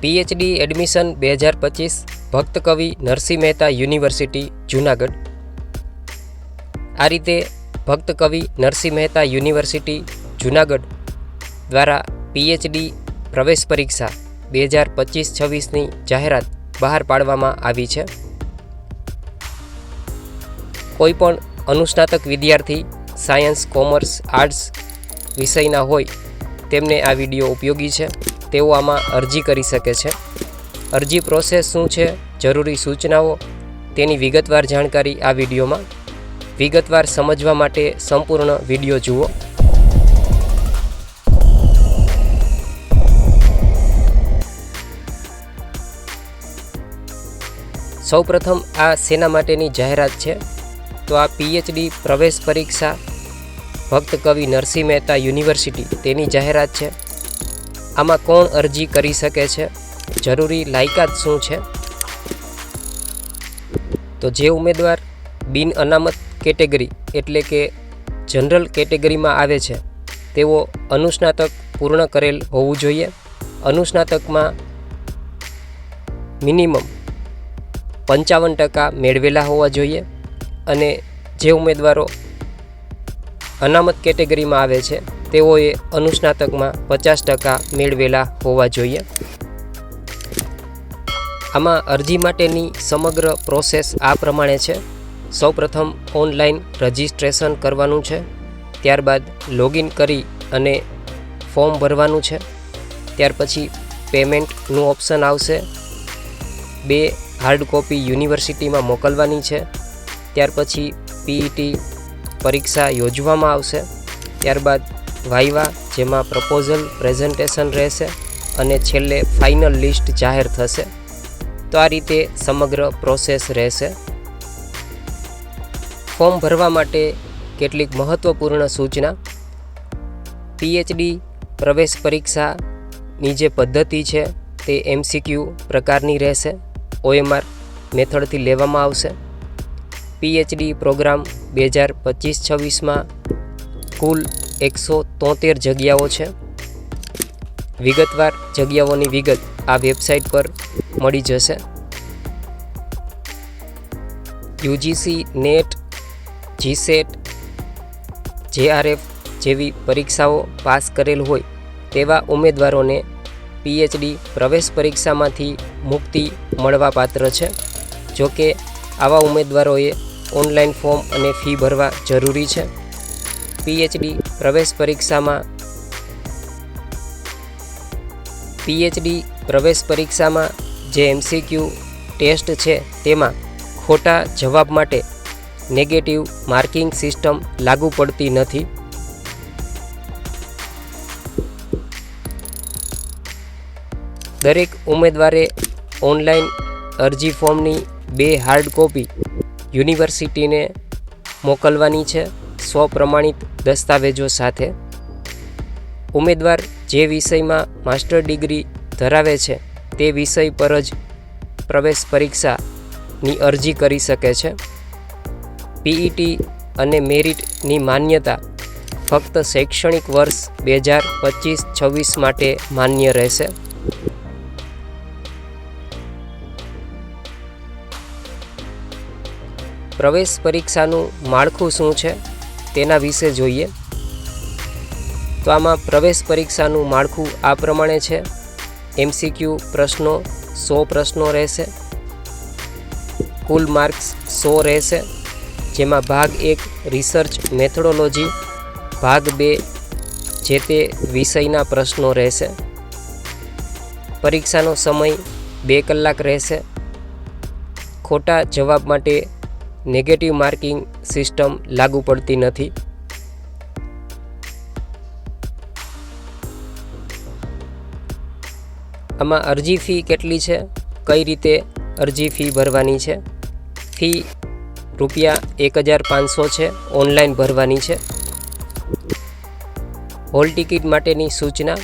PhD admission બે હજાર પચીસ ભક્ત કવિ નરસિંહ મહેતા યુનિવર્સિટી, જુનાગઢ. આ રીતે ભક્ત કવિ નરસિંહ મહેતા યુનિવર્સિટી, જુનાગઢ દ્વારા પીએચડી પ્રવેશ પરીક્ષા બે હજાર પચીસ છવ્વીસની જાહેરાત બહાર પાડવામાં આવી છે. કોઈપણ અનુસ્નાતક વિદ્યાર્થી સાયન્સ, કોમર્સ, આર્ટ્સ વિષયના હોય તેમને આ વીડિયો ઉપયોગી છે. તેઓ આમાં અરજી કરી શકે છે. અરજી પ્રોસેસ શું છે? જરૂરી સૂચનાઓ? તેની વિગતવાર જાણકારી આ વિડીયોમાં. વિગતવાર સમજવા માટે સંપૂર્ણ વીડિયો જુઓ. સૌપ્રથમ આ સેના માટેની જાહેરાત છે. તો આ પીએચડી પ્રવેશ પરીક્ષા, ભક્ત કવિ નરસિંહ મહેતા યુનિવર્સિટી, તેની જાહેરાત છે. આમાં કોણ અરજી કરી શકે છે? જરૂરી લાયકાત શું છે? તો જે ઉમેદવાર બિન અનામત કેટેગરી એટલે કે જનરલ કેટેગરીમાં આવે છે, તેઓ અનુસ્નાતક પૂર્ણ કરેલ હોવું જોઈએ. અનુસ્નાતકમાં મિનિમમ પંચાવન ટકા મેળવેલા હોવા જોઈએ અને જે ઉમેદવારો અનામત કેટેગરીમાં આવે છે તેઓએ અનુસ્નાતકમાં પચાસ ટકા મેળવેલા હોવા જોઈએ. આમાં અરજી માટેની સમગ્ર પ્રોસેસ આ પ્રમાણે છે. સૌપ્રથમ ઓનલાઈન રજિસ્ટ્રેશન કરવાનું છે. ત્યારબાદ લોગિન કરી અને ફોર્મ ભરવાનું છે. ત્યાર પછી પેમેન્ટનું ઓપ્શન આવશે. બે હાર્ડ કોપી યુનિવર્સિટીમાં મોકલવાની છે. ત્યાર પછી પીઈટી પરીક્ષા યોજવામાં આવશે. ત્યારબાદ વાઇવા જેમાં પ્રપોઝલ પ્રેઝન્ટેશન રહેશે અને છેલ્લે ફાઇનલ લિસ્ટ જાહેર થશે. તો આ રીતે સમગ્ર પ્રોસેસ રહેશે. ફોર્મ ભરવા માટે કેટલીક મહત્ત્વપૂર્ણ સૂચના. પીએચડી પ્રવેશ પરીક્ષાની જે પદ્ધતિ છે, તે એમસીક્યુ પ્રકારની રહેશે. ઓએમઆર મેથડથી લેવામાં આવશે. પીએચડી પ્રોગ્રામ બે હજાર પચીસ છવ્વીસમાં કુલ એકસો તોતેર જગ્યાઓ છે. વિગતવાર જગ્યાઓની વિગત આ વેબસાઇટ પર મળી જશે. યુજીસી નેટ, જીસેટ, જેઆરએફ જેવી પરીક્ષાઓ પાસ કરેલ હોય તેવા ઉમેદવારોને પીએચડી પ્રવેશ પરીક્ષામાંથી મુક્તિ મળવાપાત્ર છે. જોકે આવા ઉમેદવારોએ ઓનલાઈન ફોર્મ અને ફી ભરવા જરૂરી છે. પીએચડી પ્રવેશ પરીક્ષામાં. પીએચડી પ્રવેશ પરીક્ષામાં જે એમસીક્યુ ટેસ્ટ છે તેમાં ખોટા જવાબ માટે નેગેટિવ માર્કિંગ સિસ્ટમ લાગુ પડતી નથી. દરેક ઉમેદવારે ઓનલાઈન અરજી ફોર્મની બે હાર્ડ કોપી યુનિવર્સિટીને મોકલવાની છે. સ્વપ્રમાણિત દસ્તાવેજો સાથે ઉમેદવાર જે વિષયમાં માસ્ટર ડિગ્રી ધરાવે છે તે વિષય પર જ પ્રવેશ પરીક્ષાની અરજી કરી શકે છે. પીઈટી અને મેરિટની માન્યતા ફક્ત શૈક્ષણિક વર્ષ બે હજાર પચીસ છવ્વીસ માટે માન્ય રહેશે. પ્રવેશ પરીક્ષાનું માળખું શું છે? તેના વિશે જોઈએ. તો આમાં પ્રવેશ પરીક્ષાનું માળખું આ પ્રમાણે છે. એમસીક્યુ પ્રશ્નો સો પ્રશ્નો રહેશે. કુલ માર્ક્સ સો રહેશે. જેમાં ભાગ એક રિસર્ચ મેથોડોલોજી, ભાગ બે જે તે વિષયના પ્રશ્નો રહેશે. પરીક્ષાનો સમય બે કલાક રહેશે. ખોટા જવાબ માટે નેગેટિવ માર્કિંગ સિસ્ટમ લાગુ પડતી નથી. આમાં અરજી ફી કેટલી છે? કઈ રીતે અરજી ફી ભરવાની છે? ફી રૂપિયા એક હજાર પાંચસો છે, ઓનલાઈન ભરવાની છે. હોલ ટિકિટ માટેની સૂચના.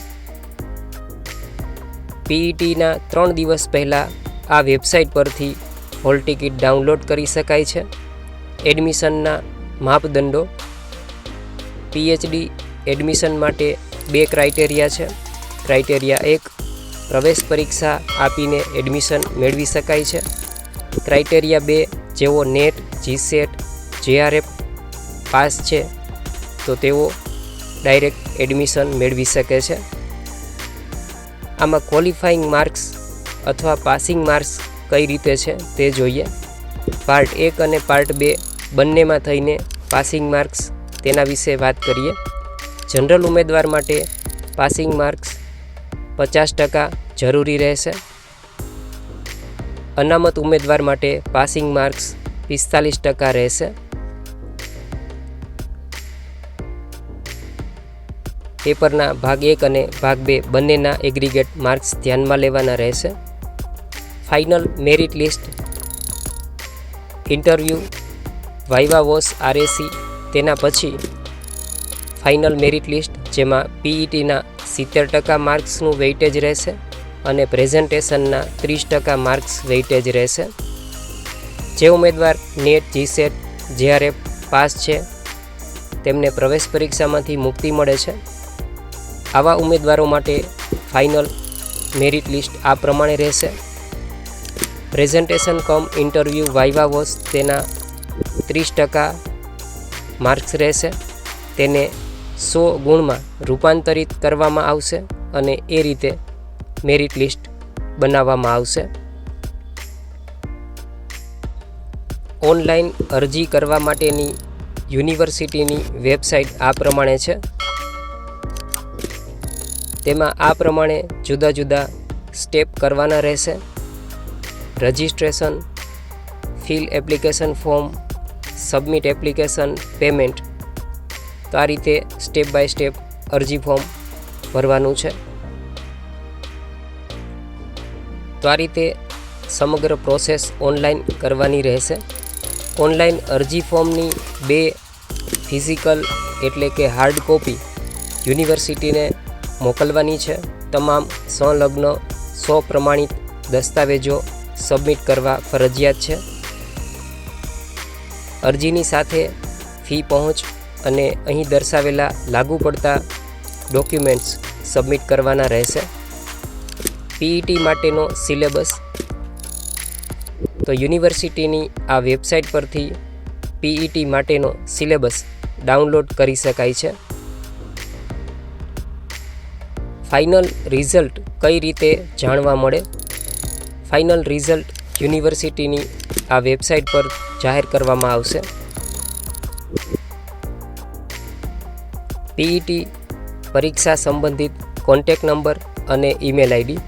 પીઈટીના ત્રણ દિવસ પહેલાં આ વેબસાઇટ પરથી હોલ ટિકિટ ડાઉનલોડ કરી શકાય છે. એડમિશનના માપદંડો. પીએચડી એડમિશન માટે બે ક્રાઇટેરિયા છે. ક્રાઇટેરિયા એક, પ્રવેશ પરીક્ષા આપીને એડમિશન મેળવી શકાય છે. ક્રાઇટેરિયા બે, જેઓ નેટ, જીસેટ, જેઆરએફ પાસ છે, તો તેઓ ડાયરેક્ટ એડમિશન મેળવી શકે છે. આમાં ક્વોલિફાઈંગ માર્ક્સ અથવા પાસિંગ માર્ક્સ કઈ રીતે છે તે જોઈએ. પાર્ટ એક અને પાર્ટ બે બંનેમાં થઈને પાસિંગ માર્ક્સ તેના વિશે વાત કરીએ. જનરલ ઉમેદવાર માટે પાસિંગ માર્ક્સ પચાસ ટકા જરૂરી રહેશે. અનામત ઉમેદવાર માટે પાસિંગ માર્ક્સ પિસ્તાલીસ ટકા રહેશે. પેપરના ભાગ એક અને ભાગ બે બંનેના એગ્રીગેટ માર્ક્સ ધ્યાનમાં લેવાના રહેશે. Final merit list, interview, viva voce, R A C, તેના પછી ફાઇનલ મેરિટ લિસ્ટ, જેમાં પીઈટીના સિત્તેર ટકા માર્ક્સનું વેઇટેજ રહેશે અને પ્રેઝન્ટેશનના ત્રીસ ટકા માર્ક્સ વેઇટેજ રહેશે. જે ઉમેદવાર નેટ જીસેટ જ્યારે પાસ છે, તેમને પ્રવેશ પરીક્ષામાંથી મુક્તિ મળે છે. આવા ઉમેદવારો માટે ફાઇનલ મેરિટ લિસ્ટ આ પ્રમાણે રહેશે. Presentation cum interview viva voce તેના ત્રીસ ટકા માર્ક્સ રહેશે. તેને સો ગુણમાં રૂપાંતરિત કરવામાં આવશે અને એ રીતે મેરિટ લિસ્ટ બનાવવામાં આવશે. ઓનલાઈન અરજી કરવા માટેની યુનિવર્સિટીની વેબસાઇટ આ પ્રમાણે છે. તેમાં આ પ્રમાણે જુદા જુદા સ્ટેપ કરવાના રહેશે. Registration, fill application form, submit application, payment. તો આ રીતે સ્ટેપ બાય સ્ટેપ અરજી ફોર્મ ભરવાનું છે. તો આ રીતે સમગ્ર પ્રોસેસ ઓનલાઈન કરવાની રહેશે. ઓનલાઈન અરજી ફોર્મની બે ફિઝિકલ એટલે કે હાર્ડ કોપી યુનિવર્સિટીને મોકલવાની છે. તમામ સંલગ્ન સો પ્રમાણિત દસ્તાવેજો સબમિટ કરવા ફરજિયાત છે. અરજીની સાથે ફી પહોંચ અને અહીં દર્શાવેલા લાગુ પડતા ડોક્યુમેન્ટ્સ સબમિટ કરવાના રહેશે. પીઈટી માટેનો સિલેબસ. તો યુનિવર્સિટીની આ વેબસાઇટ પરથી પીઈટી માટેનો સિલેબસ ડાઉનલોડ કરી શકાય છે. ફાઇનલ રિઝલ્ટ કઈ રીતે જાણવા મળે? ફાઇનલ રિઝલ્ટ યુનિવર્સિટીની આ વેબસાઇટ પર જાહેર કરવામાં આવશે. પીઈટી પરીક્ષા સંબંધિત કોન્ટેક નંબર અને ઈમેલ આઈડી